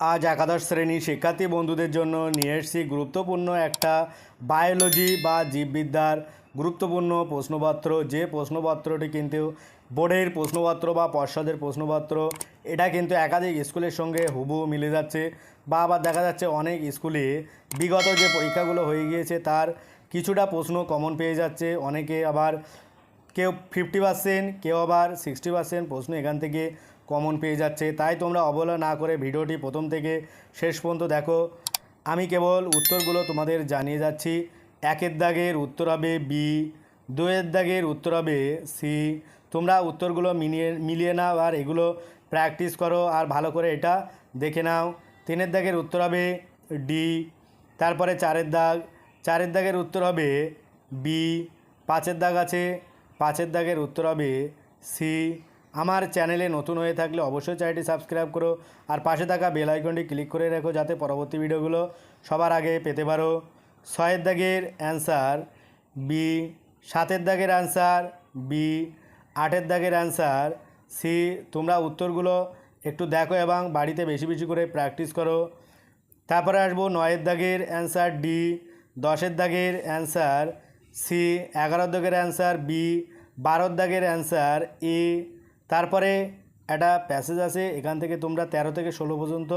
আজ একাদশ শ্রেণির শিক্ষার্থী বন্ধুদের জন্য নিয়ে এসেছি গুরুত্বপূর্ণ একটা বায়োলজি বা জীববিদ্যার গুরুত্বপূর্ণ প্রশ্নপত্র। যে প্রশ্নপত্রটি কিন্তু বোর্ডের প্রশ্নপত্র বা পর্ষদের প্রশ্নপত্র, এটা কিন্তু একাধিক স্কুলের সঙ্গে হুবহু মিলে যাচ্ছে বা আবার দেখা যাচ্ছে অনেক স্কুলে বিগত যে পরীক্ষাগুলো হয়ে গিয়েছে তার কিছুটা প্রশ্ন কমন পেয়ে যাচ্ছে। অনেকে আবার কেউ ফিফটি পার্সেন্ট কেউ আবার সিক্সটি পার্সেন্ট প্রশ্ন এখান থেকে কমন পেয়ে যাচ্ছে। তাই তোমরা অবহেলা না করে ভিডিওটি প্রথম থেকে শেষ পর্যন্ত দেখো। আমি কেবল উত্তরগুলো তোমাদের জানিয়ে যাচ্ছি। একের দাগের উত্তর হবে বি দুয়ের দাগের উত্তর হবে সি তোমরা উত্তরগুলো মিলিয়ে মিলিয়ে নাও আর এগুলো প্র্যাকটিস করো আর ভালো করে এটা দেখে নাও। তিনের দাগের উত্তর হবে ডি তারপরে চারের দাগ। চারের দাগের উত্তর হবে বি পাঁচের দাগ আছে। পাঁচের দাগের উত্তর হবে সি আমার চ্যানেলে নতুন হয়ে থাকলে অবশ্যই চ্যানেলটি সাবস্ক্রাইব করো আর পাশে থাকা বেল আইকনটি ক্লিক করে রাখো যাতে পরবর্তী ভিডিওগুলো সবার আগে পেতে পারো। ছয়ের দাগের অ্যান্সার বি, সাতের দাগের অ্যান্সার বি, আটের দাগের অ্যান্সার সি। তোমরা উত্তরগুলো একটু দেখো এবং বাড়িতে বেশি বেশি করে প্র্যাকটিস করো। তারপরে আসব নয়ের দাগের অ্যান্সার ডি, দশের দাগের অ্যান্সার সি, এগারোর দাগের অ্যান্সার বি, বারোর দাগের অ্যান্সার এ। তারপরে একটা প্যাসেজ আছে, এখান থেকে তোমরা তেরো থেকে ষোলো পর্যন্ত,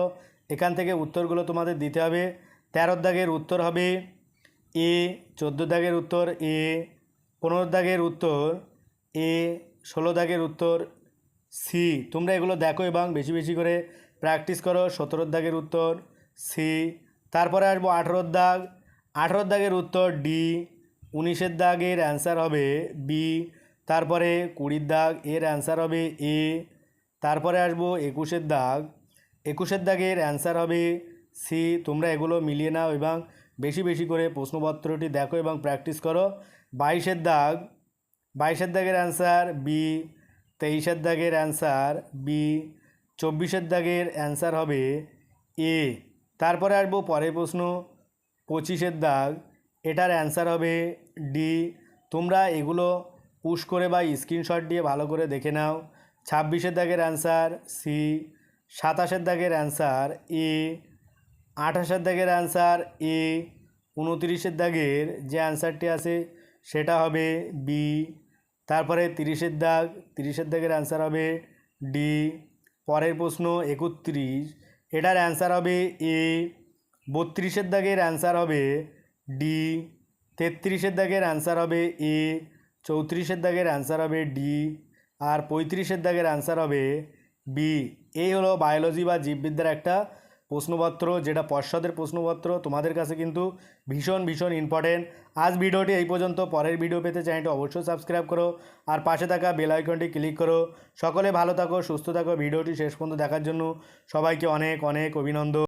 এখান থেকে উত্তরগুলো তোমাদের দিতে হবে। তেরোর দাগের উত্তর হবে এ চোদ্দ দাগের উত্তর এ পনেরো দাগের উত্তর এ ষোলো দাগের উত্তর সি তোমরা এগুলো দেখো এবং বেশি বেশি করে প্র্যাকটিস করো সতেরোর দাগের উত্তর সি তারপরে আসব আঠেরোর দাগ। আঠেরোর দাগের উত্তর ডি উনিশের দাগের অ্যান্সার হবে বি তারপরে কুড়ির দাগ, এর অ্যান্সার হবে এ তারপরে আসব একুশের দাগ। একুশের দাগের অ্যান্সার হবে সি তোমরা এগুলো মিলিয়ে নাও এবং বেশি বেশি করে প্রশ্নপত্রটি দেখো এবং প্র্যাকটিস করো। বাইশের দাগ, বাইশের দাগের অ্যান্সার বি তেইশের দাগের অ্যান্সার বি চব্বিশের দাগের অ্যান্সার হবে এ তারপরে আসব পরের প্রশ্ন, পঁচিশের দাগ, এটার অ্যান্সার হবে ডি তোমরা এগুলো পুশ করে বা স্ক্রিনশট দিয়ে ভালো করে দেখে নাও। ছাব্বিশের দাগের অ্যান্সার সি, সাতাশের দাগের অ্যান্সার এ, আঠাশের দাগের অ্যান্সার এ, উনতিরিশের দাগের যে অ্যান্সারটি আছে সেটা হবে বি তারপরে তিরিশের দাগ, তিরিশের দাগের অ্যান্সার হবে ডি পরের প্রশ্ন একত্রিশ, এটার অ্যান্সার হবে এ বত্রিশের দাগের অ্যান্সার হবে ডি তেত্রিশের দাগের অ্যান্সার হবে এ চৌত্রিশের দাগের অ্যান্সার হবে ডি আর পঁয়ত্রিশের দাগের অ্যান্সার হবে বি এই হলো বায়োলজি বা জীববিদ্যার একটা প্রশ্নপত্র, যেটা পর্ষদের প্রশ্নপত্র। তোমাদের কাছে কিন্তু ভীষণ ভীষণ ইম্পর্টেন্ট আজ ভিডিওটি এই পর্যন্ত। পরের ভিডিও পেতে চ্যানেলটি অবশ্যই সাবস্ক্রাইব করো। আর পাশে থাকা বেল আইকনটি ক্লিক করো। সকলে ভালো থাকো, সুস্থ থাকো। ভিডিওটি শেষ পর্যন্ত দেখার জন্য সবাইকে অনেক অনেক অভিনন্দন।